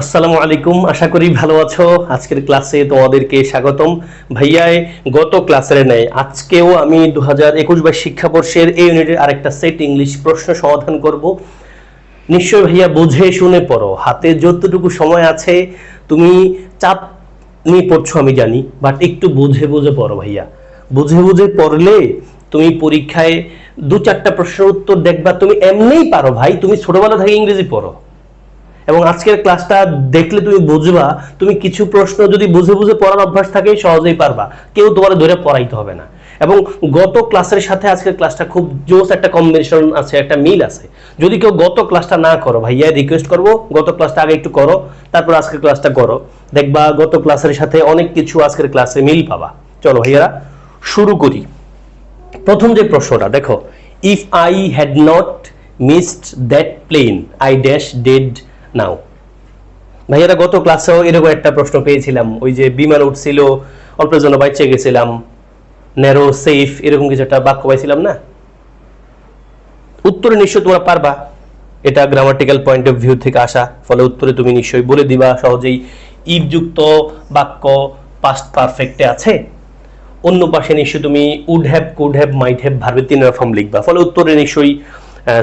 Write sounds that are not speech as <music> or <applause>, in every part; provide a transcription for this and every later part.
আসসালামু আলাইকুম, আশা করি ভালো আছো। আজকের ক্লাসে তোমাদেরকে স্বাগতম। ভাইয়ায়, গত ক্লাসের নেয় আজকেও আমি দু হাজার একুশ বাইশ শিক্ষাবর্ষের এই ইউনিটের আরেকটা সেট ইংলিশ প্রশ্ন সমাধান করব। নিশ্চয় ভাইয়া বুঝে শুনে পড়ো। হাতে যতটুকু সময় আছে, তুমি চাপ নিয়ে পড়ছো আমি জানি বাট একটু বুঝে বুঝে পড়ো ভাইয়া। বুঝে বুঝে পড়লে তুমি পরীক্ষায় দু চারটা প্রশ্নের উত্তর দেখবা। তুমি এমনিই পারো ভাই, তুমি ছোটবেলা থেকে ইংরেজি পড়ো। এবং আজকের ক্লাসটা দেখলে তুমি বুঝবা, তুমি কিছু প্রশ্ন যদি বুঝে বুঝে পড়ার অভ্যাস থাকে, সহজেই পারবা। কেউ তোমার ধরে পড়াইতে হবে না। এবং গত ক্লাসের সাথে আজকের ক্লাসটা খুব জোস একটা কম্বিনেশন আছে, একটা মিল আছে। যদি কেউ গত ক্লাসটা না করো, ভাইয়া রিকোয়েস্ট করব, গত ক্লাসটা আগে একটু করো, তারপর আজকের ক্লাসটা করো। দেখবা গত ক্লাসের সাথে অনেক কিছু আজকের ক্লাসে মিল পাবা। চলো ভাইয়ারা, শুরু করি। প্রথম যে প্রশ্নটা, দেখো if I had not missed that plane I dash dead now. ভাইয়ারা, গত ক্লাসেও এরকম একটা প্রশ্ন পেয়েছিলাম। ওই যে বিমান উঠছিল, অল্পের জন্য বাইচে গেছিলাম ন্যারো সেফ এরকম কিছু একটা বাক্য পাইছিলাম না? উত্তরে নিশ্চয় তোমরা পারবা। এটা গ্রামাটিক্যাল পয়েন্ট অফ ভিউ থেকে আসা। ফলে উত্তরে তুমি নিশ্চয়ই বলে দিবা, সহজেই ইফযুক্ত বাক্য পাস্ট পারফেক্টে আছে। অন্য পাশে নিশ্চয়ই তুমি would have could have might have ভার্বের তিন ফর্ম লিখবা। ফলে উত্তরে নিশ্চয়ই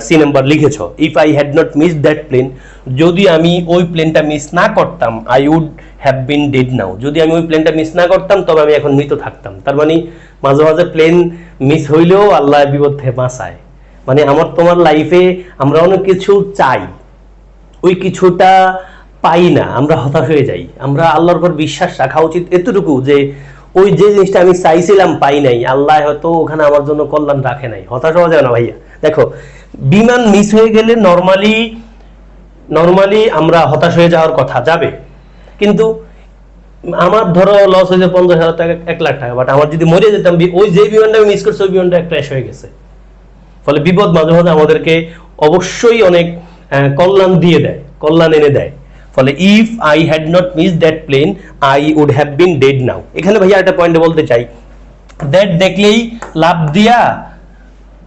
C number লিখেছ। If I had not miss that plane যদি আমি ওই প্লেনটা মিস না করতাম I would have been dead now যদি আমি ওই প্লেনটা মিস না করতাম, তবে আমি এখন মৃত থাকতাম। তার মানে মাঝে মাঝে প্লেন মিস হইলেও আল্লাহ বিপদে বাঁচায়। মানে আমার তোমার লাইফে আমরা অনেক কিছু চাই। ওই কিছুটা পাই না, আমরা হতাশ হয়ে যাই। আমরা আল্লাহর উপর বিশ্বাস রাখা উচিত এতটুকু যে, ওই যে জিনিসটা আমি চাইছিলাম পাই নাই, আল্লাহ হয়তো ওখানে আমার জন্য কল্যাণ রাখে নাই। হতাশ হওয়া যায় না ভাইয়া। দেখো বিমান মিস হয়ে গেলে নর্মালি নর্মালি আমরা হতাশ হয়ে যাওয়ার কথা যাবে। কিন্তু আমার ধরো লস হয়েছে পঞ্চাশ হাজার টাকা, এক লাখ টাকা বাট আমার যদি মরে যেতাম ওই যে বিমানটা আমি মিস করছি, ওই বিমানটা ক্র্যাশ হয়ে গেছে। ফলে বিপদ মাঝে মাঝে আমাদেরকে অবশ্যই অনেক কল্যাণ দিয়ে দেয়, কল্যাণ এনে দেয়। ফলে if I had not miss that plane I would have been dead now এখানে ভাইয়া একটা পয়েন্টে বলতে চাই। দ্যাট দেখলেই লাভ দিয়া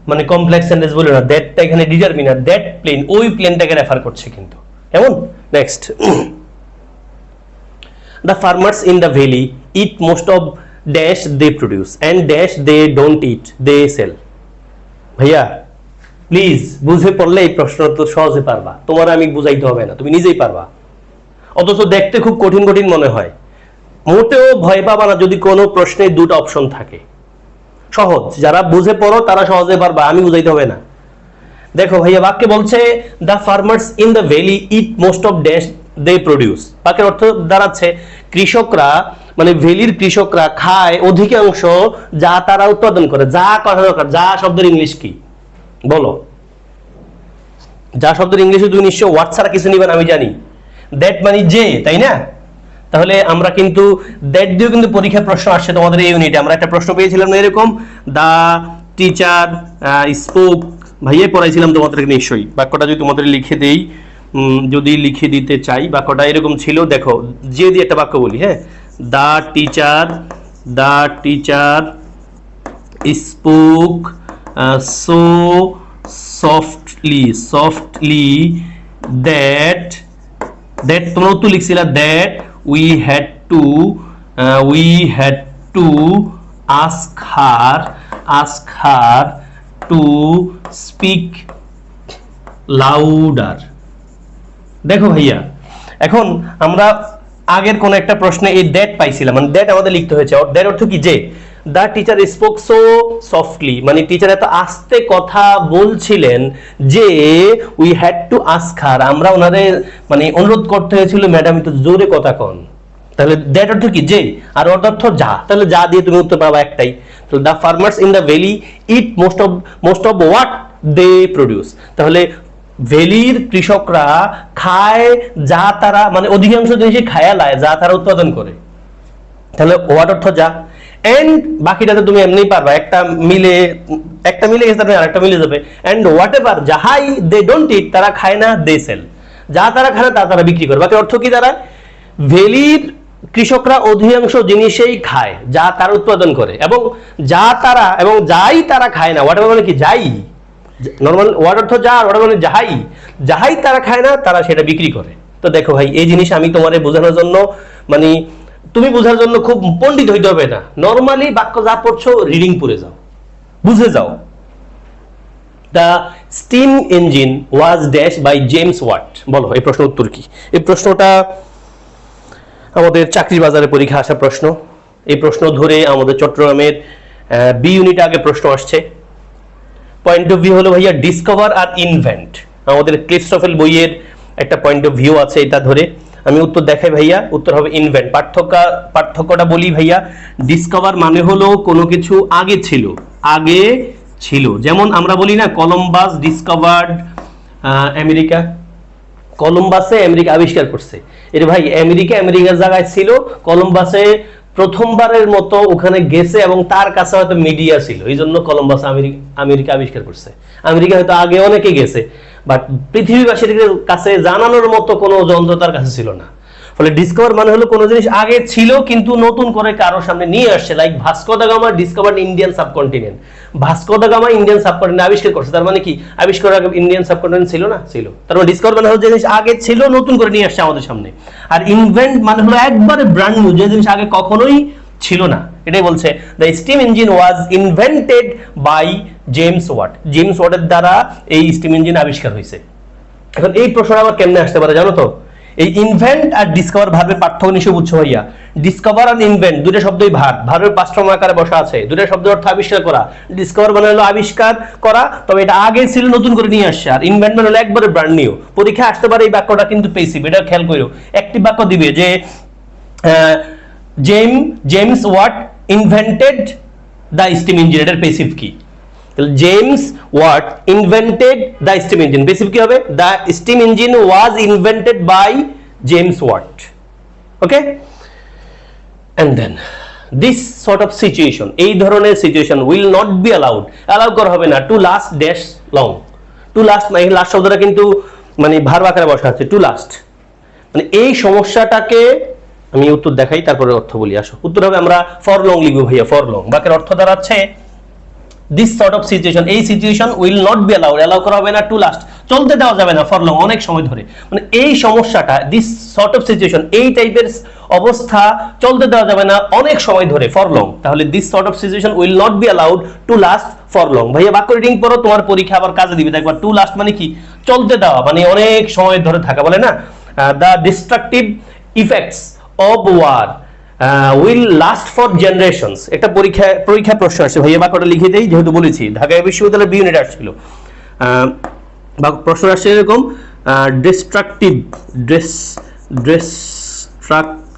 মানে কমপ্লেক্স সেন্টেন্স বলে না দ্যাটটা এখানে ডিটারমিনার দ্যাট প্লেন ওই প্লেনটাকে রেফার করছে কিন্তু। কেমন? Next <clears throat> the farmers in the valley eat most of dash they produce and dash they don't eat, they sell. ভাইয়া প্লিজ বুঝে পড়লে এই প্রশ্ন তো সহজে পারবা। তোমার আমি বুঝাইতে হবে না, তুমি নিজেই পারবা। অথচ দেখতে খুব কঠিন কঠিন মনে হয়। মোটেও ভয় পাবা না যদি কোনো প্রশ্নে দুটো অপশন থাকে। সহজ। যারা বুঝে পড়ো, তারা সহজে পারবা। আমি বুঝাইতে হবে না। দেখো, ভাইয়া বাক্যে বলছে the farmers in the valley eat most of dash they produce বাক্যের অর্থ দাঁড়াচ্ছে, কৃষকরা মানে ভ্যালির কৃষকরা খায় অধিকাংশ যা তারা উৎপাদন করে। যা কথা দরকার, যা শব্দের ইংলিশ কি? বলো। যা শব্দের ইংলিশে তুমি নিশ্চয় ওয়ার্ড ছাড়া কিছু নিবেন আমি জানি। দ্যাট মানে যে, তাই না? তাহলে আমরা কিন্তু দ্যাট দিয়েও কিন্তু পরীক্ষার প্রশ্ন আসছে তোমাদের এই ইউনিটে আমরা একটা প্রশ্ন পেয়েছিলাম না এরকম? দা টিচার স্পোক, ভাইয়ে পড়াইছিলাম তোমাদেরকে নিশ্চয়ই। বাক্যটা যদি তোমাদের লিখে দেই যদি লিখে দিতে চাই, বাক্যটা এরকম ছিল, দেখো, যে দিয়ে একটা বাক্য বলি হ্যাঁ? The teacher the teacher, spoke so softly softly, that that তোমরা উত্তর লিখছিলা that we had to uh, we had to ask her ask her to speak louder. দেখো ভাইয়া এখন আমরা আগের কোন একটা প্রশ্নে এই দ্যাট পাইছিলাম। মানে দ্যাট আমাদের লিখতে হয়েছে। ডেট অর্থ কি? যে the teacher spoke so softly মানে টিচার এত আস্তে কথা বলছিলেন যে উই হ্যাড টু আস্কার আমরা ওনাদের মানে অনুরোধ করতে হয়েছিল ম্যাডাম একটু জোরে কথা কন। তাহলে দ্যাট অর্থ কি? যে। আর অর্থ যা। তাহলে যা দিয়ে তুমি উত্তর পাবা একটাই। তো the farmers in the valley eat most of most of what they produce তাহলে ভ্যালির কৃষকরা খায়, যা তারা মানে অধিকাংশ জিনিসই খায়া লায় যা তারা উৎপাদন করে। তাহলে হোয়াট অর্থ যা? এন্ড বাকিটাতে তুমি এমনিই পারবা। একটা মিলে একটা মিলে গেছে তারপরে আরেকটা মিলে যাবে। এন্ড হোয়াট এভার যাহাই দে ডোন্ট ইট তারা খায় না দে সেল যা তারা খায় না, তা তারা বিক্রি করে। বাকি অর্থ কি তারা? ভেলির কৃষকরা অধিকাংশ জিনিসেই খায়, যা তারা উৎপাদন করে। এবং যা তারা, এবং যাই তারা খায় না হোয়াট মানে কি? যাই। নর্মাল ওয়ার্ড অর্থ যা ওয়ার্ড মানে যাহাই। যাহাই তারা খায় না, তারা সেটা বিক্রি করে। তো দেখো ভাই, এই জিনিস আমি তোমারে বোঝানোর জন্য মানে তুমি বোঝার জন্য খুব পণ্ডিত হইতে হবে না। নর্মালি বাক্য যা পড়ছো রিডিং পড়ে যাও। বুঝে যাও। The steam engine was dash by James Watt বলো, এই প্রশ্ন উত্তর কি? এই প্রশ্নটা আমাদের চাকরি বাজারে পরীক্ষা আসা প্রশ্ন। এই প্রশ্ন ধরে আমাদের চট্টগ্রামের বি ইউনিট আগে প্রশ্ন আসছে। পয়েন্ট অফ ভিউ হলো ভাইয়া ডিসকভার আর ইনভেন্ট আমাদের ক্লিপস্টফেল বইয়ের একটা পয়েন্ট অফ ভিউ আছে এটা ধরে। আমি উত্তর দেখাই ভাইয়া, উত্তর হবে ইনভেন্ট পার্থক্য, পার্থক্যটা বলি ভাইয়া ডিসকভার মানে হলো কোনো কিছু আগে ছিল আগে ছিল। যেমন আমরা বলি না কলম্বাস ডিসকভার্ড আমেরিকা। কলম্বাসে আমেরিকা আবিষ্কার করছে। এটা ভাই, আমেরিকা আমেরিকার জায়গায় ছিল কলম্বাসে প্রথমবারের মতো ওখানে গেছে এবং তার কাছে হয়তো মিডিয়া ছিল। এই জন্য কলম্বাস আমেরিকা আবিষ্কার করছে। আমেরিকা হয়তো আগে অনেকে গেছে। বাট পৃথিবীবাসীর কাছে জানানোর মতো কোনো যন্ত্র তার কাছে ছিল না। ফলে ডিসকভার মানে হলো কোনো জিনিস আগে ছিল কিন্তু নতুন করে কারোর সামনে নিয়ে আসছে। Like Vasco da discover Indian subcontinent Vasco da Indian subcontinent আবিষ্কার করছে। তার মানে কি? আবিষ্কার আগে ইন্ডিয়ান সাবকন্টিনেন্ট ছিল না? ছিল। তার মানে ডিসকভার মানে হলো যে জিনিস আগে ছিল, নতুন করে নিয়ে আসছে আমাদের সামনে। আর ইনভেন্ট মানে হলো একবারে ব্র্যান্ড নিউ যে জিনিস আগে কখনোই ছিল না। এটাই বলছে the steam engine was invented by James Watt James ওয়াটের দ্বারা এই স্টিম ইঞ্জিন আবিষ্কার হয়েছে। এখন এই প্রশ্ন আবার কেমনে আসতে পারে জানো তো? এই ইনভেন্ট আর ডিসকভার ভার্বের পার্থক্য নিশ্চয় বুঝছ ভাইয়া? ডিসকভার আর ইনভেন্ট দুটো শব্দই ভার ভার্বের পাঁচ আকারে বসা আছে। দুটো শব্দের অর্থ আবিষ্কার করা। ডিসকভার মানে হলো আবিষ্কার করা, তবে এটা আগে ছিল, নতুন করে নিয়ে আসছে। আর ইনভেন্ট মানে হলো একবারে ব্র্যান্ড নিউ পরীক্ষা আসতে পারে এই বাক্যটা, কিন্তু পেসিভ এটা খেয়াল করো একটি বাক্য দিবে যে James James Watt invented the steam engine এটার পেসিভ কি James Watt invented the steam engine basic কি হবে the steam engine was invented by James Watt okay and then this sort of situation এই ধরনের situation will not be allowed allow করা হবে না। To last dash long to last মানে last শব্দটা কিন্তু মানে ভার আকারে বসা আছে। টু লাস্ট মানে এই সমস্যাটাকে আমি উত্তর দেখাই, তারপরে অর্থ বলি। আসো। উত্তর হবে আমরা ফর লং লিখব ভাইয়া ফর লং বাকের অর্থ দাঁড়াচ্ছে দিস সর্ট অফ সিচুয়েশন এই situation will not be allowed allow করা হবে না টু লাস্ট চলতে দেওয়া যাবে না ফর লং অনেক সময় ধরে। মানে এই সমস্যাটা দিস সর্ট অফ সিচুয়েশন এই টাইপের অবস্থা চলতে দেওয়া যাবে না অনেক সময় ধরে ফর লং তাহলে this sort of situation will not be allowed to last for long ভাইয়া, বাক্য রিডিং পড়ো, তোমার পরীক্ষা আবার কাজে দিবে। দেখবা টু লাস্ট মানে কি? চলতে দেওয়া মানে অনেক সময় ধরে থাকা, বলে না? The destructive effects of war will last for generations একটা পরীক্ষা পরীক্ষা প্রশ্ন আসছে ভাইয়া বাক্যটা লিখে দেই, যেহেতু বলেছি, ঢাকা বিশ্ববিদ্যালয়ের বি ইউনিট আসছিল। প্রশ্ন আসছে এরকম destructive dress destructive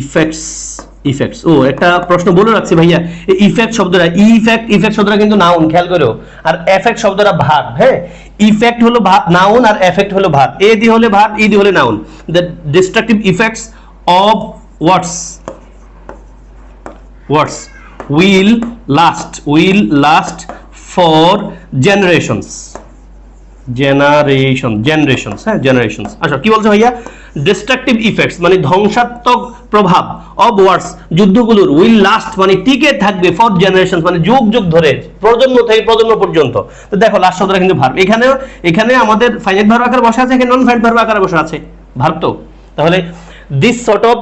effects effects ও, একটা প্রশ্ন বলে রাখছি ভাইয়া ইফেক্ট শব্দটা ইফেক্ট ইফেক্ট শব্দটা কিন্তু নাউন খেয়াল করো আর এফেক্ট শব্দটা ভাব হ্যাঁ? ইফেক্ট হলো ভাব নাউন আর এফেক্ট হলো ভাব এ দি হলে ভাব ই দি হলে noun the destructive effects of wars wars will last will last for generations generation generations হ্যাঁ জেনারেশনস আচ্ছা কি বলছো ভাইয়া? ডিস্ট্রাকটিভ ইফেক্টস মানে ধ্বংসাত্মক প্রভাব অফ ওয়ার্স যুদ্ধগুলোর উইল লাস্ট মানে টিকে থাকবে ফর জেনারেশন মানে যুগ যুগ ধরে, প্রজন্ম থেকে প্রজন্ম পর্যন্ত। তো দেখো লাস্ট শব্দটা কিন্তু ভার্ব এখানে এখানে আমাদের ফাইনাইট ভার্ব আকারে বসা আছে, এখানে নন ফাইনাইট ভার্ব আকারে বসা আছে। ভার্ব তো? তাহলে this sort of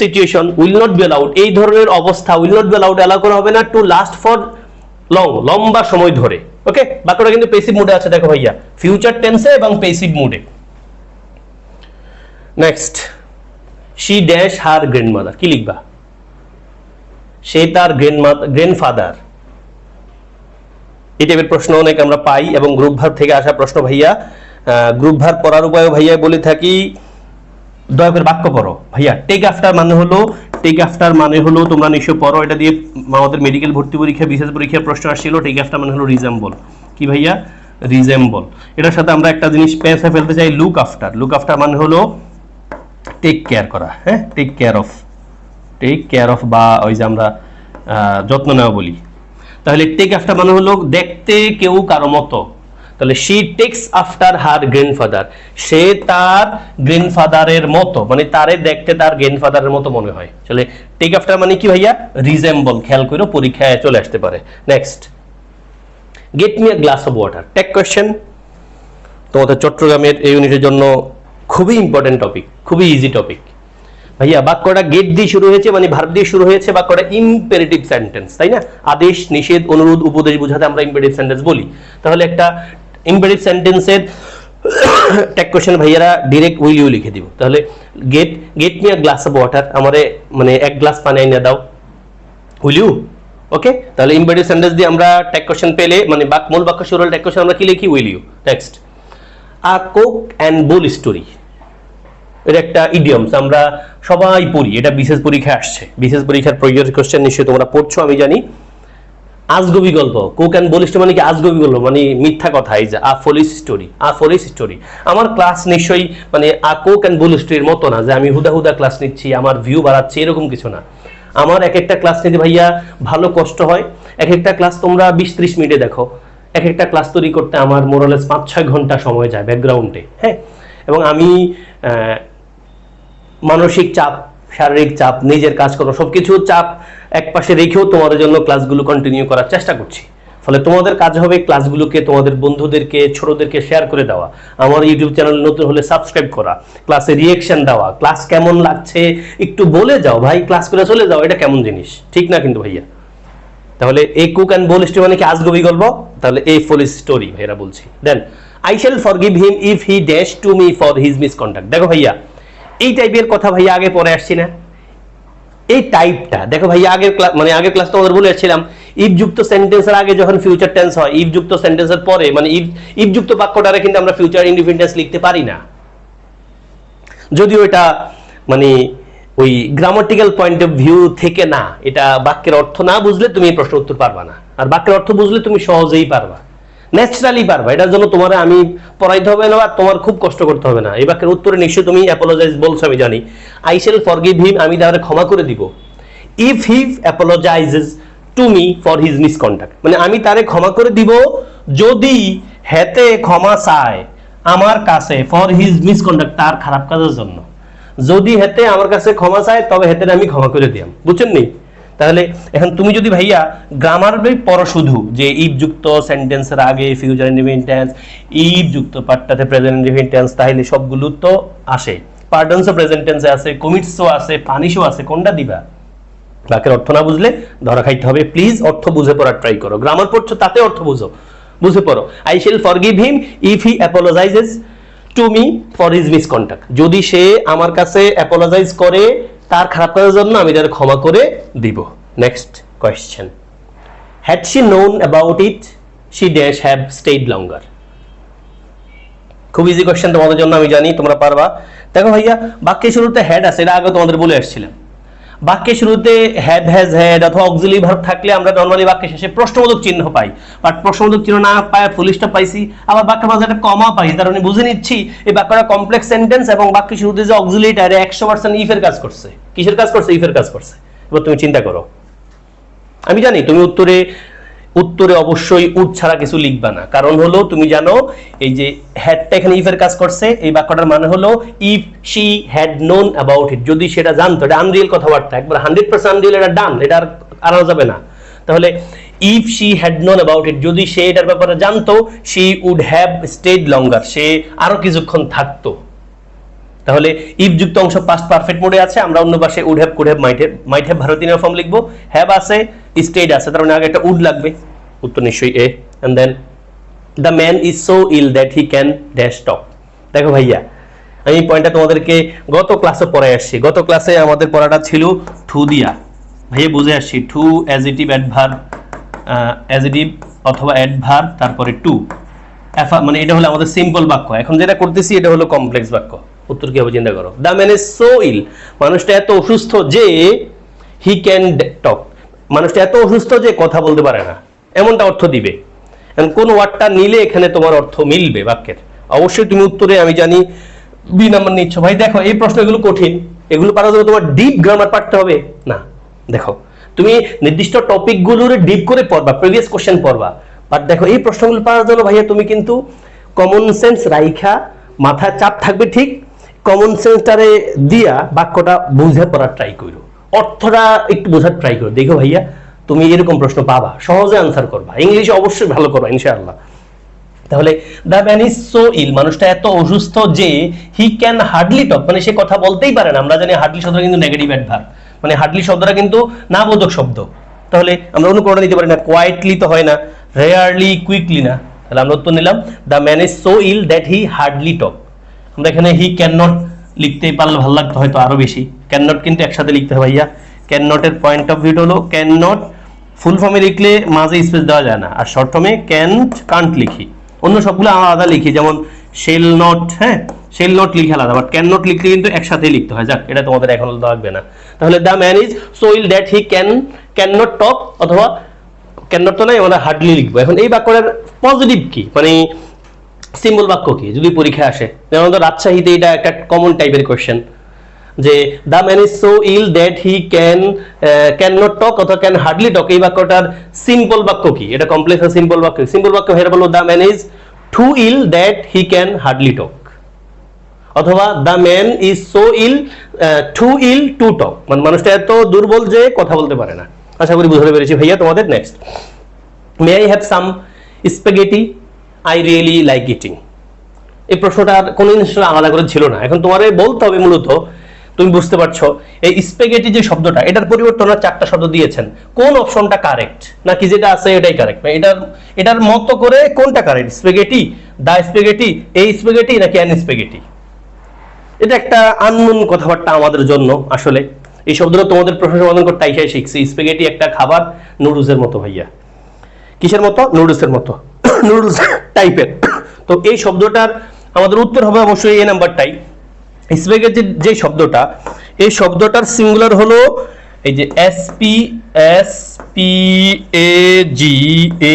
situation will not be allowed এই ধরনের অবস্থা will not be allowed allow করা হবে না টু লাস্ট ফর লং লম্বা সময় ধরে। ওকে বাক্যটা কিন্তু পেসিভ মুডে আছে, দেখো ভাইয়া। ফিউচার টেন্সে এবং পেসিভ মুডে next she dash her grandmother কি লিখবা? সে তার গ্র্যান্ডফাদার এই টাইপের প্রশ্ন অনেক আমরা পাই এবং গ্রুপ ভার থেকে আসা প্রশ্ন ভাইয়া। গ্রুপ ভার পড়ার উপায় ভাইয়া বলে থাকি। দয়া করে বাক্য পড়ো। ভাইয়া টেক আফটার মানে হলো টেক আফটার মানে হলো তোমরা নিশ্চয় পড়ো। এটা দিয়ে আমাদের মেডিকেল ভর্তি পরীক্ষা, বিশেষ পরীক্ষার প্রশ্ন আসছিল। টেক আফটার মানে হলো রিজেম্বল কি ভাইয়া? রিজেম্বল এটার সাথে আমরা একটা জিনিস পেঁচে ফেলতে চাই লুক আফটার লুক আফটার মানে হলো টেক কেয়ার করা হ্যাঁ? Take care of take care of বা ওই যে আমরা যত্ন নেওয়া বলি। তাহলে টেক আফটার মানে হলো দেখতে কেউ কারও মতো। তাহলে she takes after her grandfather সে তার গ্র্যান্ডফাদারের মতো মানে তারে দেখতে তার গ্র্যান্ডফাদারের মতো মনে হয়। তাহলে টেক আফটার মানে কি ভাইয়া? রিজেম্বল খেয়াল করো পরীক্ষায় চলে আসতে পারে। Next get me a glass of water tag question তোমাদের চট্টগ্রামের এই ইউনিটের জন্য খুবই ইম্পর্টেন্ট টপিক খুবই ইজি টপিক ভাইয়া, বাক্যটা গেট দিয়ে শুরু হয়েছে মানে ভার্ব দিয়ে শুরু হয়েছে, বাক্যটা ইম্পেরেটিভ সেন্টেন্স তাই না? আদেশ, নিষেধ, অনুরোধ, উপদেশ বোঝাতে আমরা ইম্পেরেটিভ সেন্টেন্স বলি। তাহলে একটা ইম্পেরেটিভ সেন্টেন্সের ট্যাগ কোশ্চেন ভাইয়ারা ডিরেক্ট উইল ইউ লিখে দিব। তাহলে get get me a glass of water আমারে মানে এক গ্লাস পানি এনে দাও। উইল ইউ ওকে তাহলে ইম্পেরেটিভ সেন্টেন্স দিয়ে আমরা ট্যাগ কোশ্চেন পেলে মানে বাক, মূল বাক্য শুরু হলে ট্যাগ কোশ্চেন আমরা কি লিখি? Will you next a cock and bull story. এটা একটা ইডিয়মস আমরা সবাই পড়ি, এটা বিশেষ পরীক্ষায় আসছে। বিশেষ পরীক্ষার প্রয়োজন কোশ্চেন নিশ্চয়ই তোমরা পড়ছো, আমি জানি। আজগবি গল্প, কোক অ্যান্ড বলিষ্ঠ মানে কি আজগবি গল্প? মানে মিথ্যা কথা, এই যে a false story, a false story. আমার ক্লাস নিশ্চয়ই মানে আ কোক অ্যান্ড বল স্টোরির মতো না, যে আমি হুদা হুদা ক্লাস নিচ্ছি, আমার ভিউ বাড়াচ্ছি, এরকম কিছু না। আমার এক একটা ক্লাস নিতে ভাইয়া ভালো কষ্ট হয়, এক একটা ক্লাস তোমরা বিশ ত্রিশ মিনিটে দেখো। এক একটা ক্লাস তৈরি করতে আমার মোরালেস পাঁচ ছয় ঘণ্টা সময় যায় ব্যাকগ্রাউন্ডে হ্যাঁ? এবং আমি মানসিক চাপ, শারীরিক চাপ, নিজের কাজ করা সবকিছু চাপ এক পাশে রেখেও তোমাদের জন্য ক্লাসগুলো কন্টিনিউ করার চেষ্টা করছি। ফলে তোমাদের কাজ হবে ক্লাসগুলোকে তোমাদের বন্ধুদেরকে, ছোটদেরকে শেয়ার করে দেওয়া। আমার ইউটিউব চ্যানেল নতুন হলে সাবস্ক্রাইব করা। ক্লাসে রিয়েকশন দেওয়া। ক্লাস কেমন লাগছে একটু বলে যাও ভাই। ক্লাস করে চলে যাও, এটা কেমন জিনিস? ঠিক না কিন্তু ভাইয়া? তাহলে এই কুক অ্যান্ড বোল স্টোরি মানে কি আজগবি গল্প? তাহলে এই ফুল স্টোরি ভাইরা বলছি। Then I shall forgive him if he dash to me for his misconduct দেখো ভাইয়া, এই টাইপের কথা ভাইয়া আগে পরে আসছি না। এই টাইপটা দেখো ভাইয়া, আগের ক্লাস মানে আগের ক্লাস তোমাদের বলে আসছিলাম ইফ যুক্ত সেন্টেন্সের আগে যখন ফিউচার টেন্স হয় ইফ যুক্ত সেন্টেন্সের পরে মানে ইফ ইফ যুক্ত বাক্যটারে কিন্তু আমরা ফিউচার ইন্ডিপেন্ডেন্স লিখতে পারি না। যদিও এটা মানে ওই গ্রামাটিক্যাল পয়েন্ট অফ ভিউ থেকে না, এটা বাক্যের অর্থ না বুঝলে তুমি প্রশ্ন উত্তর পারবা না। আর বাক্যের অর্থ বুঝলে তুমি সহজেই পারবা। ন্যাচারালি পারবা, এটার জন্য তোমার আমি পড়াইতে হবে না আর তোমার খুব কষ্ট করতে হবে না। এই বাক্যের উত্তরে নিশ্চয়ই তুমি অ্যাপোলোজাইজ বলছো, আমি জানি। আই শেল ফরগিভ হিম আমি তাহলে ক্ষমা করে দিব। If he apologises to me for his misconduct মানে আমি তারে ক্ষমা করে দিব যদি হেতে ক্ষমা চায় আমার কাছে ফর হিজ মিসকন্ডাক্ট তার খারাপ কাজের জন্য। যদি হেতে আমার কাছে ক্ষমা চায়, তবে হেতে আমি ক্ষমা করে দিলাম বুঝছেন নি? তাহলে এখন তুমি যদি ভাইয়া গ্রামার পড়ো শুধু, যে ইফ যুক্ত সেন্টেন্সের আগে ফিউচার ইন্ডিপেন্ডেন্ট টেন্স ইফ যুক্ত পার্টটাতে প্রেজেন্ট ইন্ডিপেন্ডেন্ট টেন্স তাহলে সবগুলো তো আসে। পার্টনসও প্রেজেন্ট টেন্সে আছে কমিটসও আছে পানিশও আছে, কোনটা দিবা? বাক্যের অর্থ না বুঝলে ধরা খাইতে হবে। প্লিজ অর্থ বুঝে পড়ার ট্রাই করো। গ্রামার পড়ছো, তাতে অর্থ বুঝো। বুঝে পড়ো। I shall forgive him if he apologises to me for his misconduct যদি সে আমার কাছে অ্যাপোলোজাইজ করে, তার খারাপ কাজের জন্য আমি তার ক্ষমা করে দিব। Next question had she known about it she dash have stayed longer খুব ইজি কোয়েশ্চেন তোমাদের জন্য, আমি জানি, তোমরা পারবা। দেখো ভাইয়া, বাক্যের শুরুতে হ্যাড আছে, এটা আগে তোমাদের বলে আসছিলাম। বাক্যের শুরুতে হ্যাড হ্যাজ, হ্যাড অথবা অক্সিলি ভার্ব থাকলে আমরা নর্মালি বাক্যের শেষে প্রশ্নবোধক চিহ্ন পাই। বাট প্রশ্নবোধক চিহ্ন না পায় ফুলিশটা পাইছি। আবার বাক্যের মাঝে একটা কমা পাই, তার মানে বুঝে নিচ্ছি এই বাক্যটা কমপ্লেক্স সেন্টেন্স এবং বাক্যের শুরুতে যে অক্সিলিটা এটা একশো পার্সেন্ট ইফের কাজ করছে। কিসের কাজ করছে? ইফের কাজ করছে। এবার তুমি চিন্তা করো। আমি জানি তুমি উত্তরে উত্তরে অবশ্যই উট ছাড়া কিছু লিখবা না। কারণ হলো, তুমি জানো, এই যে হ্যাডটা এখানে ইফের কাজ করছে, এই বাক্যটার মানে হলো if she had known about it যদি সেটা জানতো, এটা আনরিয়েল কথাবার্তা, একবার হান্ড্রেড পার্সেন্ট আনরিয়েল এটা ডান এটা আর যাবে না। তাহলে if she had known about it যদি সে এটার ব্যাপারে জানতো she would have stayed longer সে আরও কিছুক্ষণ থাকতো। তাহলে ইফ যুক্ত অংশ পাস্ট পারফেক্ট মোডে আছে, আমরা অন্য পাশে would have could have might have might have ভারতীয় ফর্ম লিখব। হ্যাভ আছে স্টেড আছে তার মানে আগে একটা উড লাগবে উত্তর নিশ্চয়ই এ and then the man is so ill that he can dash talk দেখো ভাইয়া আমি পয়েন্টটা তোমাদেরকে গত ক্লাসে পড়ায় আসছি। গত ক্লাসে আমাদের পড়াটা ছিল ঠু দিয়া। ভাইয়া বুঝে আসছি টু অ্যাজিটিভ অ্যাডভার অ্যাজিটিভ অথবা অ্যাডভার্ব তারপরে টু মানে এটা হলো আমাদের সিম্পল বাক্য। এখন যেটা করতেছি, এটা হলো কমপ্লেক্স বাক্য। উত্তর কি হবে চিন্তা করো। The man is so ill মানুষটা এত অসুস্থ যে হি ক্যান টক মানুষটা এত অসুস্থ যে কথা বলতে পারে না। এমনটা অর্থ দিবে। কোন ওয়ার্ডটা নিলে এখানে তোমার অর্থ মিলবে বাক্যের। অবশ্যই তুমি উত্তরে, আমি জানি, বি নাম্বার নিচ্ছ। ভাই, দেখো, এই প্রশ্নগুলো কঠিন। এগুলো পারার জন্য তোমার ডিপ গ্রামার পারতে হবে। না, দেখো, তুমি নির্দিষ্ট টপিকগুলোর ডিপ করে পড়বা প্রিভিয়াস কোশ্চেন পড়বা। বাট দেখো, এই প্রশ্নগুলো পারার জন্য ভাইয়া তুমি কিন্তু কমন সেন্স রাইখা মাথায় চাপ থাকবে ঠিক। কমন সেন্সটারে দিয়া বাক্যটা বুঝে পড়ার ট্রাই করো অর্থটা একটু বোঝার ট্রাই করো। দেখো ভাইয়া, তুমি এরকম প্রশ্ন পাবা, সহজে আনসার করবা। ইংলিশে অবশ্যই ভালো করবা, ইনশাআল্লাহ। তাহলে the man is so ill মানুষটা এত অসুস্থ যে হি ক্যান হার্ডলি টক মানে সে কথা বলতেই পারে না। আমরা জানি হার্ডলি শব্দটা কিন্তু নেগেটিভ অ্যাডভার্ব মানে হার্ডলি শব্দটা কিন্তু না বোধক শব্দ। তাহলে আমরা অনুকরণ নিতে পারি না কোয়াইটলি তো হয় না রেয়ারলি কুইকলি না। তাহলে আমরা উত্তর নিলাম the man is so ill that he hardly talk আমরা এখানে হি ক্যান নট লিখতেই পারলে ভালো লাগতো হয়তো আরও বেশি। ক্যান নট কিন্তু একসাথে লিখতে হবে ভাইয়া। ক্যান নটের পয়েন্ট অফ ভিউ হলো ক্যান নট ফুল ফর্মে লিখলে মাঝে স্পেস দেওয়া যায় না। আর শর্ট ফর্মে ক্যান কান্ট লিখি। অন্য সবগুলো আলাদা লিখি, যেমন শেল নট হ্যাঁ? শেল নট লিখে আলাদা বাট ক্যান নট লিখলে কিন্তু একসাথেই লিখতে হয়। যাক, এটা তোমাদের এখন লাগবে না। তাহলে the man is so ill that he can can not talk অথবা ক্যান নট তো নাই, আমরা হার্ডলি লিখব। এখন এই বাক্যটার পজিটিভ কি? মানে সিম্বল বাক্য কি? যদি পরীক্ষায় আসে। যেমন রাজশাহীতে এটা একটা কমন টাইপের কোয়েশ্চেন যে the man is so ill that he can can not talk অথবা ক্যান হার্ডলি টক এই বাক্যটার সিম্পল বাক্য কি? এটা কমপ্লেক্স আর সিম্পল বাক্য সিম্পল বাক্য হেরে বলব the man is too ill that he can hardly talk অথবা the man is so ill to ill to talk মানে মানুষটা এত দুর্বল যে কথা বলতে পারে না। আশা করি বুঝতে পেরেছি ভাইয়া, তোমাদের next may I have some spaghetti I really like eating এই প্রশ্নটা আর কোনো জিনিস আলাদা করে ছিল না। এখন তোমার বলতে হবে মূলত, তুমি বুঝতে পারছ, এই স্পেগেটি যে শব্দটা, এটার পরিবর্তন ওরা চারটা শব্দ দিয়েছেন। কোন অপশনটা কারেক্ট নাকি যেটা আছে এটাই কারেক্ট এটার এটার মতো করে কোনটা কারেক্ট স্পেগেটি দা স্পেগেটি এই স্পেগেটি নাকি অ্যান স্পেগেটি এটা একটা আনমন কথাবার্তা আমাদের জন্য আসলে। এই শব্দটা তোমাদের প্রশ্ন সমাধান করতে আইসাই শিখছি। স্পেগেটি একটা খাবার নুডলসের মতো ভাইয়া। কিসের মতো? নুডলসের মতো। নুডলস টাইপের তো এই শব্দটার আমাদের উত্তর হবে অবশ্যই এই নাম্বারটাই। স্পেগেটির যে শব্দটা, এই শব্দটার সিঙ্গুলার হলো এই যে S P S P A G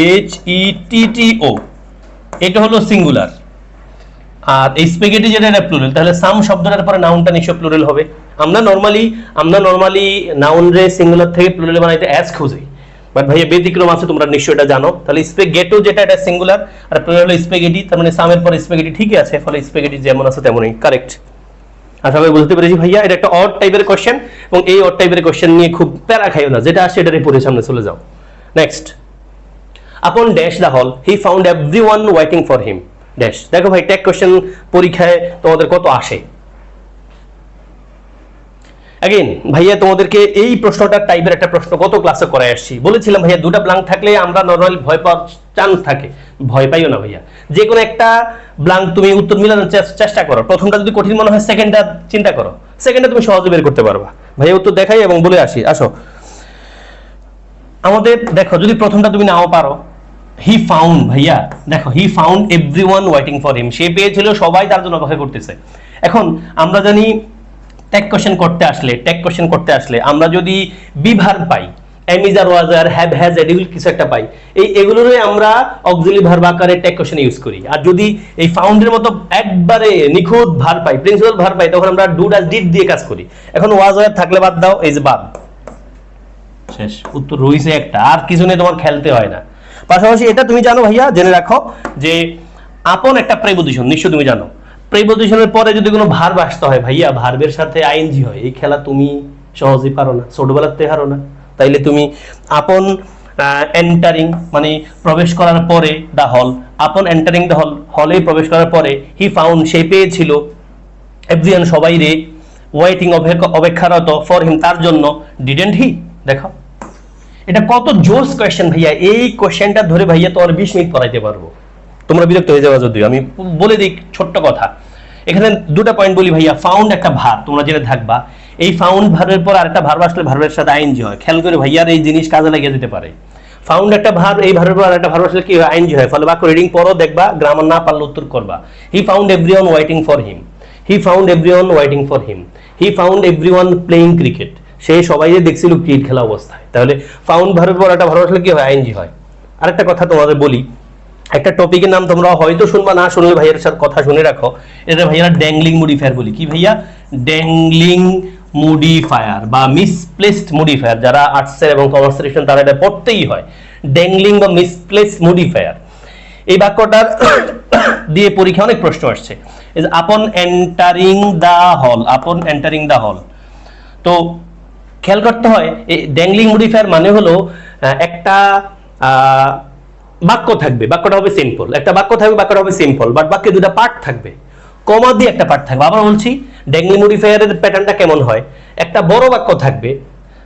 H E T T O এটা হলো সিঙ্গুলার আর এই স্পেগেটি যেটা, এটা প্লুরাল তাহলে সাম শব্দটার পরে নাউনটা নিশ্চয় প্লুরাল হবে। আমরা নর্মালি আমরা নর্মালি নাউন রে সিঙ্গুলার থেকে প্লুরাল বানাইতে অ্যাস খুঁজি। বাট ভাইয়া, ব্যতিক্রম আছে, তোমরা নিশ্চয় এটা জানো। তাহলে স্পেগেটো যেটা, এটা সিঙ্গুলার আর প্লুরাল স্পেগেটি তার মানে সামের পর স্পেগেটি ঠিকই আছে, ফলে স্পেগেটি যেমন আছে তেমনই কারেক্ট আশা করি বুঝতে পেরেছি ভাইয়া, এটা একটা অড টাইপের কোশ্চেন এবং এই অড টাইপের কোশ্চেন নিয়ে খুব প্যারা খাইও না, যেটা আসে এটারই পড়ে সামনে চলে যাও। Next upon dash the hall he found everyone waiting for him dash দেখো ভাই ট্যাগ কোশ্চেন পরীক্ষায় তোমাদের কত আসে। অ্যাগেন ভাইয়া, তোমাদেরকে এই প্রশ্নটা টাইপের একটা প্রশ্ন কত ক্লাসে করে আসছি। বলেছিলাম ভাইয়া, দুটা ব্লাঙ্ক থাকলে আমরা নর্মালি ভয় পাওয়ার চান্স থাকে। ভয় পাইও না ভাইয়া। যে কোনো একটা ব্লাঙ্ক তুমি উত্তর মিলানোর চেষ্টা করো। প্রথমটা যদি কঠিন মনে হয় সেকেন্ডটা চিন্তা করো। সেকেন্ডটা তুমি সহজে বের করতে পারবা। ভাইয়া, উত্তর দেখাই এবং বলে আসি। আসো। আমাদের, দেখো, যদি প্রথমটা তুমি নাও পারো হি ফাউন্ড ভাইয়া, দেখো he found everyone waiting for him সে পেয়েছিল, সবাই তার জন্য অপেক্ষা করতেছে। এখন, আমরা জানি ট্যাগ কোশ্চেন করতে আসলে ট্যাগ কোশ্চেন করতে আসলে, আমরা যদি বিভার পাই এমিজার ওয়াজার হ্যাভ হ্যাজ এডিউল কিছু একটা পাই, এই এগুলোরই আমরা অক্সিলি ভার্ব আকারে ট্যাগ কোশ্চেন ইউজ করি। আর যদি এই ফাউন্ডের মতো একবারে নিখুঁত ভার পাই প্রিন্সিপাল ভার পাই, তখন আমরা ডু ডাজ ডিড দিয়ে কাজ করি। এখন ওয়াজ ওয়ার থাকলে বাদ দাও, এই যে বাদ। শেষ, উত্তর রয়েছে একটা, আর কিছু নিয়ে তোমার খেলতে হয় না। পাশাপাশি এটা তুমি জানো ভাইয়া, জেনে রাখো, যে আপন একটা প্রেপোজিশন নিশ্চয় তুমি জানো। প্রেপোজিশনের পরে যদি কোনো ভার্ব আসতে হয়, ভাইয়া, ভার্বের সাথে আইএনজি হয়, এই খেলা তুমি সহজেই পারো না ছোটবেলাতে হারো না। তাইলে তুমি আপন এন্টারিং মানে প্রবেশ করার পরে দা হল আপন এন্টারিং দা হল হলে প্রবেশ করার পরে হি ফাউন্ড সে পেয়েছিল এভরিয়ান সবাই রে ওয়েটিং অপেক্ষারত ফর হিম তার জন্য ডিডেন্ট হি দেখো। এটা কত জোস কোয়েশ্চেন ভাইয়া, এই কোয়েশ্চেনটা ধরে ভাইয়া তোমার বিশ মিনিট পড়াইতে পারব। তোমরা বিরক্ত হয়ে যাবে যদিও, আমি বলে দিই ছোট্ট কথা। এখানে দুটা পয়েন্ট বলি ভাইয়া ফাউন্ড একটা ভার, তোমরা জেনে থাকবা। এই ফাউন্ড ভার্বের পর আরেকটা ভার্ব আসলে ভার্বের সাথে আইনজি হয়। খেয়াল করে ভাইয়ার এই জিনিস কাজে লাগিয়ে দিতে পারে। ফাউন্ড একটা ভার্ব এই ভার্বের পর আরেকটা ভার্ব আসলে কি হয়? আইনজি হয়। ফলে বাক্য রিডিং পরও দেখবা গ্রামার না পারলে উত্তর করবা। He found everyone waiting for him he found everyone waiting for him he found everyone playing cricket সে সবাই যে দেখছিল ক্রিকেট খেলা অবস্থায়। তাহলে ফাউন্ড ভার্বের পর একটা ভার্ব আসলে কি হয়? আইনজি হয়। আরেকটা কথা তোমাদের বলি। একটা টপিকের নাম তোমরা হয়তো শুনবা, না শুনলে ভাইয়ের সাথে কথা শুনে রাখো। এটা ভাইয়ারা ড্যাংলিং মডিফায়ার বলি। কি ভাইয়া? ড্যাংলিং মডিফায়ার বা মিসপ্লেসড মডিফায়ার যারা আর্টসের এবং কমার্সের স্টুডেন্ট তারা এটা পড়তেই হয়। ড্যাংলিং বা মিসপ্লেসড মডিফায়ার এই বাক্যটার <coughs> দিয়ে পরীক্ষা অনেক প্রশ্ন আসছে। আপন এন্টারিং দা হল আপন এন্টারিং দা হল তো খেয়াল করতে হয়, এই ড্যাংলিং মডিফায়ার মানে হলো একটা বাক্য থাকবে, বাক্যটা হবে সিম্পল একটা বাক্য থাকবে, বাক্যটা হবে সিম্পল বাট বাক্যে দুটা পার্ট থাকবে। কমা দিয়ে একটা পার্ট থাকবে। আবার বলছি ডেঙ্গি মডিফায়ারের প্যাটার্নটা কেমন হয়? একটা বড় বাক্য থাকবে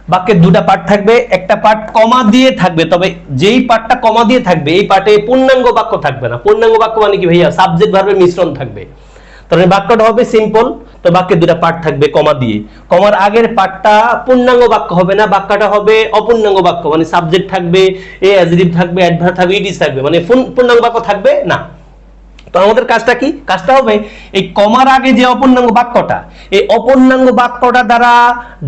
বাক্যের দুটা পার্ট থাকবে, একটা পার্ট কমা দিয়ে থাকবে। তবে যেই পার্টটা কমা দিয়ে থাকবে, এই পার্টে পূর্ণাঙ্গ বাক্য থাকবে না। পূর্ণাঙ্গ বাক্য মানে কি ভাইয়া? সাবজেক্ট ভার্বের মিশ্রণ থাকবে। তাহলে বাক্যটা হবে সিম্পল তো বাক্যের দুটা পার্ট থাকবে কমা দিয়ে। কমার আগের পার্টটা পূর্ণাঙ্গ বাক্য হবে না, বাক্যটা হবে অপূর্ণাঙ্গ বাক্য মানে সাবজেক্ট থাকবে, এ অ্যাডজেক্টিভ থাকবে অ্যাডভার্ব থাকবে ইট থাকবে মানে পূর্ণাঙ্গ বাক্য থাকবে না। তো আমাদের কাজটা কি? কাজটা হবে এই কমার আগে যে অপূর্ণাঙ্গ বাক্যটা, এই অপূর্ণাঙ্গ বাক্যটা দ্বারা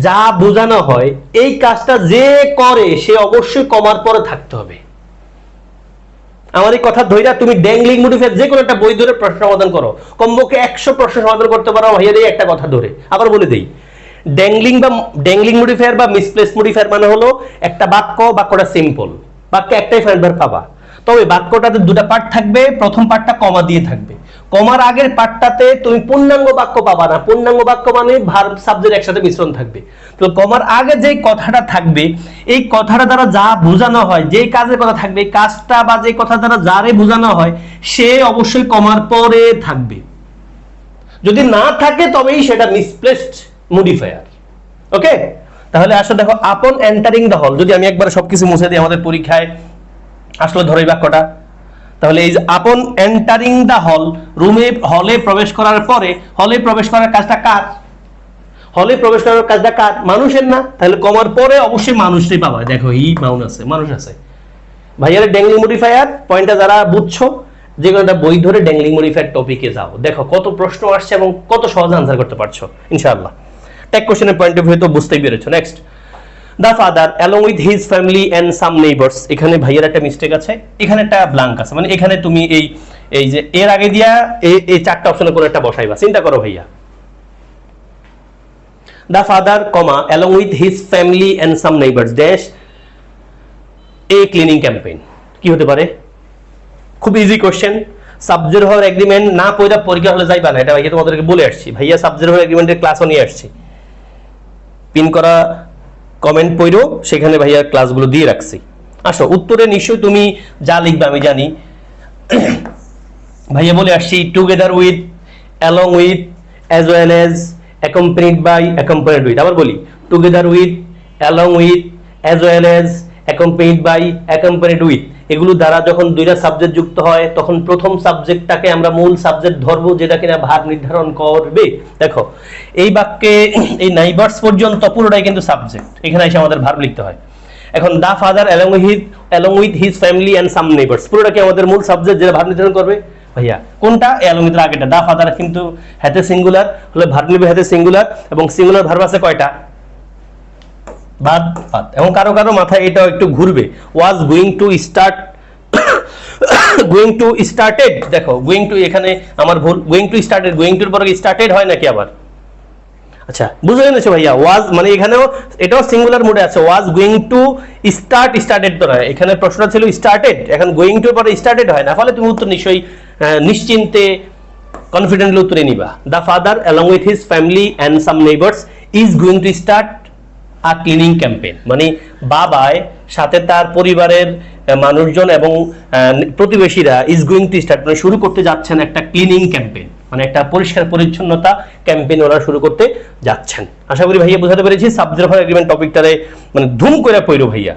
যা বোঝানো হয়, এই কাজটা যে করে, সে অবশ্যই কমার পরে থাকতে হবে। আমার এই কথা ধৈরা তুমি ড্যাংলিং মুডিফের যে কোনো একটা বই ধরে প্রশ্ন সমাধান করো। কমপক্ষে একশো প্রশ্ন সমাধান করতে পারো ভাইয়া এই একটা কথা ধরে। আবার বলে দেই, ড্যাংলিং বা ড্যাংলিং মডিফায়ার বা মিসপ্লেস মডিফায়ার মানে হলো একটা বাক্য, বাক্যটা সিম্পল বাক্য একটাই ভার্ব পাবা। তবে বাক্যটাতে দুটা পার্ট থাকবে, প্রথম পার্টটা কমা দিয়ে থাকবে। কমার আগের পার্টটাতে তুমি পূর্ণাঙ্গ বাক্য পাবা না। পূর্ণাঙ্গ বাক্য মানে ভার্ব সাবজেক্ট একসাথে মিশ্রণ থাকবে। তো কমার আগে যে কথাটা থাকবে, এই কথাটা দ্বারা যা বোঝানো হয় যে কাজের কথা থাকবে কাজটা বা যে কথা দ্বারা যারে বোঝানো হয়, সে অবশ্যই কমার পরে থাকবে। যদি না থাকে, তবেই সেটা মিসপ্লেসড মডিফায়ার ওকে তাহলে আসলে দেখো আপন এন্টারিং দ্য হল যদি আমি একবার সবকিছু মুছে দিই আমাদের পরীক্ষায়, আসলে ধরো এই বাক্যটা। তাহলে এই যে আপন এন্টারিং দ্য হল রুমে হলে প্রবেশ করার পরে হলে প্রবেশ করার কাজটা কার? হলে প্রবেশ করার কাজটা কার? মানুষের না? তাহলে কমার পরে অবশ্যই মানুষটাই পাবা। দেখো ই মানুষ আছে মানুষ আছে। ভাইয়ার ড্যাংলিং মডিফায়ার পয়েন্টটা যারা বুঝছ, যে কোনো বই ধরে ড্যাংলিং মডিফায়ার টপিকে যাও। দেখো, কত প্রশ্ন আসছে এবং কত সহজে আনসার করতে পারছ, ইনশাআল্লাহ। টেক কোশ্চেনের পয়েন্ট অফ ভিউ তো বুঝতেই পেরেছ। Next the father along with his family and some neighbours এখানে ভাইয়ার একটা মিস্টেক আছে, এখানে একটা ব্লাঙ্ক আছে। মানে এখানে তুমি এই এই যে এর আগে দিয়া এই চারটা অপশনে কোনো একটা বসাইবা। চিন্তা করো ভাইয়া। The father comma along with his family and some neighbours dash a cleaning campaign কি হতে পারে? খুব ইজি কোশ্চেন হওয়ার এগ্রিমেন্ট না পয়দা পরীক্ষা হলে যাইবা না। এটা ভাইয়া তোমাদেরকে বলে আসছি। ভাইয়া সাবজেক্ট হওয়ার এগ্রিমেন্টের ক্লাসও নিয়ে আসছি। পিন করা কমেন্ট পড়ো, সেখানে ভাইয়ার ক্লাসগুলো দিয়ে রাখছি। আসো, উত্তরে নিশ্চয় তুমি যা লিখবে আমি জানি। <coughs> ভাইয়া বলে আসছি together with along with as well as accompanied by accompanied with আবার বলি together with along with as well as accompanied by accompanied with এগুলো দ্বারা যখন দুইটা সাবজেক্ট যুক্ত হয়, তখন প্রথম সাবজেক্টটাকে আমরা মূল সাবজেক্ট ধরবো, যেটা কিনা ভার নির্ধারণ করবে। দেখো, এই বাক্যে, এই নাইবার্স পর্যন্ত পুরোটাই কিন্তু সাবজেক্ট এখানে এসে আমাদের ভার লিখতে হয়। এখন the father along with along with his family and some neighbours পুরোটা কি আমাদের মূল সাবজেক্ট যেটা ভার নির্ধারণ করবে? ভাইয়া, কোনটা? অ্যালং উইথ আগেটা দা ফাদার কিন্তু হাতে সিঙ্গুলার হলে ভার নিবে হাতে সিঙ্গুলার এবং সিঙ্গুলার ভার্ব আছে কয়টা? বাদ বাদ। এবং কারও কারও মাথায় এটাও একটু ঘুরবে। Was going to start going to started দেখো গোয়িং টু এখানে আমার ভুল গোয়িং টু স্টার্টেড গোয়িং টুর পরে স্টার্টেড হয় নাকি আবার? আচ্ছা বুঝে এনেছো ভাইয়া? ওয়াজ মানে এখানেও, এটাও সিঙ্গুলার মোডে আছে। Was going to start started তো নয় এখানে প্রশ্নটা ছিল স্টার্টেড এখন গোয়িং টুর পরে স্টার্টেড হয় না। ফলে তুমি উত্তর নিশ্চয়ই নিশ্চিন্তে কনফিডেন্টলি উত্তরে নিবা। The father along with his family and some neighbours is going to start a cleaning campaign মানে বাবায় সাথে তার পরিবারের মানুষজন এবং প্রতিবেশীরা ইজ গোয়িং টু স্টার্ট মানে শুরু করতে যাচ্ছেন একটা ক্লিনিং ক্যাম্পেইন মানে একটা পরিষ্কার পরিচ্ছন্নতা ক্যাম্পেইন ওরা শুরু করতে যাচ্ছেন। আশা করি ভাইয়া বোঝাতে পেরেছি সাবজেক্ট এগ্রিমেন্ট টপিকটারে মানে ধুম করে পড়ো ভাইয়া।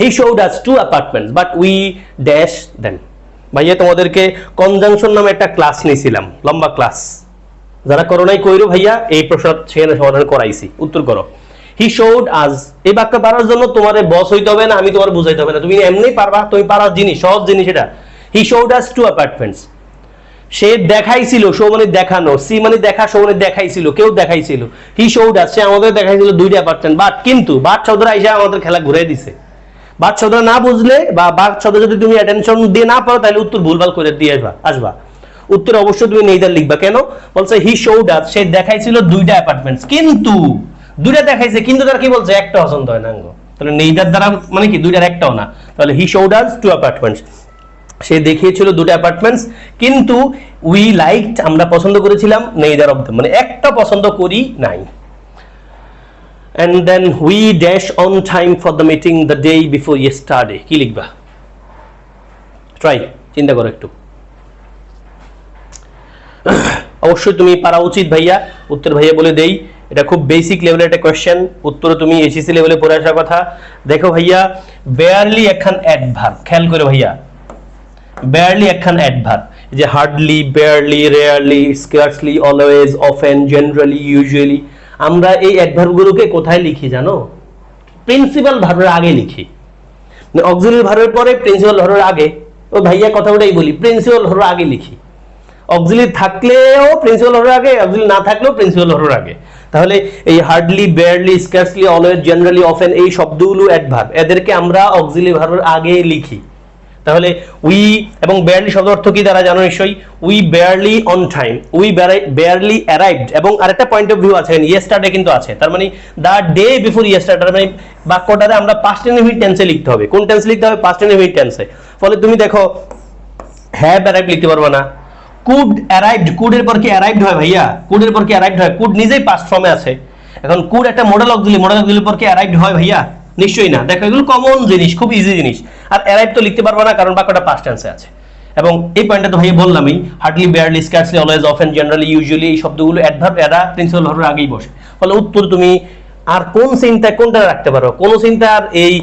He showed us two apartments but we dash then ভাইয়া তোমাদেরকে কনজাংশন নামে একটা ক্লাস নিয়েছিলাম, লম্বা ক্লাস যারা করোনাই কইরো ভাইয়া, এই প্রশ্ন সেখানে সমাধান করাইছি। উত্তর করো। হি শোড আজ এই বাক্য পারার জন্য তোমার বস হইতে হবে না, আমি তোমার বুঝাইতে হবে না। তুমি এমনি পারবা, তুমি পারার জিনিস, সহজ জিনিস এটা। He showed us two apartments সে দেখাইছিল শো মানে দেখানো সি মানে দেখা শো মানে দেখাইছিল, কেউ দেখাইছিল। হি শোড আস সে আমাদের দেখাইছিল দুইটা অ্যাপার্টমেন্ট বাট কিন্তু বাট শব্দরা এসে আমাদের খেলা ঘুরে দিছে। বাদ শব্দ না বুঝলে বা বাদ শব্দ যদি তুমি অ্যাটেনশন দিয়ে না পারো, তাহলে উত্তর ভুলভাল করে দিয়ে আসবা আসবা। উত্তর অবশ্যই তুমি নেইদার লিখবা। কেন? বলছে হি শোড আস সে দেখাইছিল দুইটা অ্যাপার্টমেন্টস কিন্তু, দুইটা দেখাইছে, কিন্তু তার কি বলছে? একটা পছন্দ হয় না তাহলে নেইদার দ্বারা মানে কি? দুইটার একটাও না। তাহলে he showed us two apartments সে দেখিয়েছিল দুটো অ্যাপার্টমেন্টস কিন্তু উই লাইক আমরা পছন্দ করেছিলাম নেইদার অফ মানে একটা পছন্দ করি নাই। And then we dash on time for the meeting the day before yesterday কি লিখবা? ট্রাই চিন্তা করো একটু। অবশ্যই তুমি পারা উচিত ভাইয়া। উত্তর ভাইয়া বলে দেই, এটা খুব বেসিক লেভেলের একটা কোয়েশ্চেন উত্তর তুমি এসিসি লেভেলে পড়ে আসার কথা। দেখো ভাইয়া বেয়ারলি একখান অ্যাডভার্ব খেয়াল করে ভাইয়া। বেয়ারলি একখান অ্যাডভার্ব যে hardly barely rarely scarcely always often generally usually আমরা এই অ্যাডভার্বগুলোকে কোথায় লিখি জানো? প্রিন্সিপাল ভার্বের আগে লিখি। অক্সিলারি ভার্বের পরে প্রিন্সিপাল ভার্বের আগে। ও ভাইয়া কথা ওটাই বলি প্রিন্সিপাল ভার্বের আগে লিখি। অক্সিলি থাকলেও প্রিন্সিপাল হওয়ার আগে অক্সিলি না থাকলেও প্রিন্সিপাল হওয়ার আগে। তাহলে এই hardly barely scarcely always generally often এই শব্দগুলো অ্যাডভার্ব এদেরকে আমরা অক্সিলি ভার্বের আগে লিখি। তাহলে উই এবং বেয়ারলি শব্দ অর্থ কি দ্বারা জানো নিশ্চয়ই? We barely on time we barely arrived এবং আরেকটা পয়েন্ট অফ ভিউ আছে ইয়েস্টারডে কিন্তু আছে। তার মানে দ্য ডে বিফোর ইয়েস্টারডে মানে বাক্যটারে আমরা পাস্ট ইনডিফিনিট টেন্সে লিখতে হবে। কোন টেন্সে লিখতে হবে? পাস্ট ইনডিফিনিট টেন্সে ফলে তুমি দেখো হ্যাভ অ্যারাইভ লিখতে পারবে না। কুড অ্যারাইভড, কুডের পর কি অ্যারাইভড হয় ভাইয়া? কুডের পর কি অ্যারাইভড হয়? কুড নিজেই পাস্ট ফর্মে আছে। এখন কুড একটা মডেল অক্সিলি মডেল অক্সিলির পর কি অ্যারাইভড হয় ভাইয়া? নিশ্চয়ই না। দেখো, এগুলো কমন জিনিস, খুব ইজি জিনিস। আর অ্যারাইভ তো লিখতে পারব না, কারণ বাক্যটা পাস্ট টেন্সে আছে। এবং এই পয়েন্টটা তো ভাইয়া বললামই hardly barely scarcely always often generally usually এই শব্দগুলো অ্যাডভার্ব এরা প্রিন্সিপাল ভার্বের আগেই বসে। ফলে উত্তর তুমি আর কোন চিন্তা কোনটা রাখতে পারো? কোন চিন্তা আর এই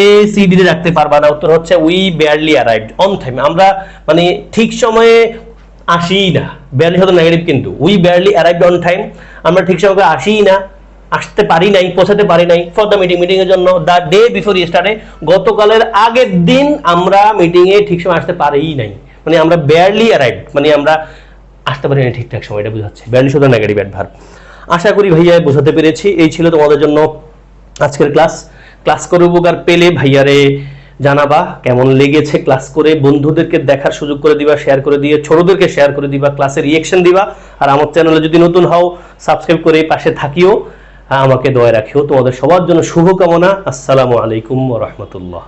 এ সি ডি রাখতে পারবা না। উত্তর হচ্ছে we barely arrived on time আমরা মানে ঠিক সময়ে আসিই না বেয়ারলি শব্দ নেগেটিভ কিন্তু। We barely arrived on time আমরা ঠিক সময় আসিই না, আসতে পারি নাই, পৌঁছাতে পারি নাই। ফর দ্য মিটিং মিটিং এর জন্য দ্য ডে বিফোর ইস্টারে গতকালের আগের দিন আমরা মিটিং এ ঠিক সময় আসতে পারিই নাই। মানে আমরা বেয়ারলি অ্যারাইভ মানে আমরা আসতে পারি না ঠিকঠাক সময়, এটা বোঝাচ্ছে। বেয়ারলি শব্দ নেগেটিভ অ্যাডভার্ব আশা করি ভাইয়া বোঝাতে পেরেছি। এই ছিল তোমাদের জন্য আজকের ক্লাস ক্লাস করে উপকার পেলে ভাইয়ারে জানাবা কেমন লেগেছে ক্লাস করে, বন্ধুদেরকে দেখার সুযোগ করে দিবা শেয়ার করে দিয়ে, ছোটদেরকে শেয়ার করে দিবা ক্লাসের রিয়েকশন দিবা। আর আমার চ্যানেলে যদি নতুন হও সাবস্ক্রাইব করে পাশে থাকিও। আমাকে দয়া রাখিও। তোমাদের সবার জন্য শুভকামনা। আসসালামু আলাইকুম রহমতুল্লাহ।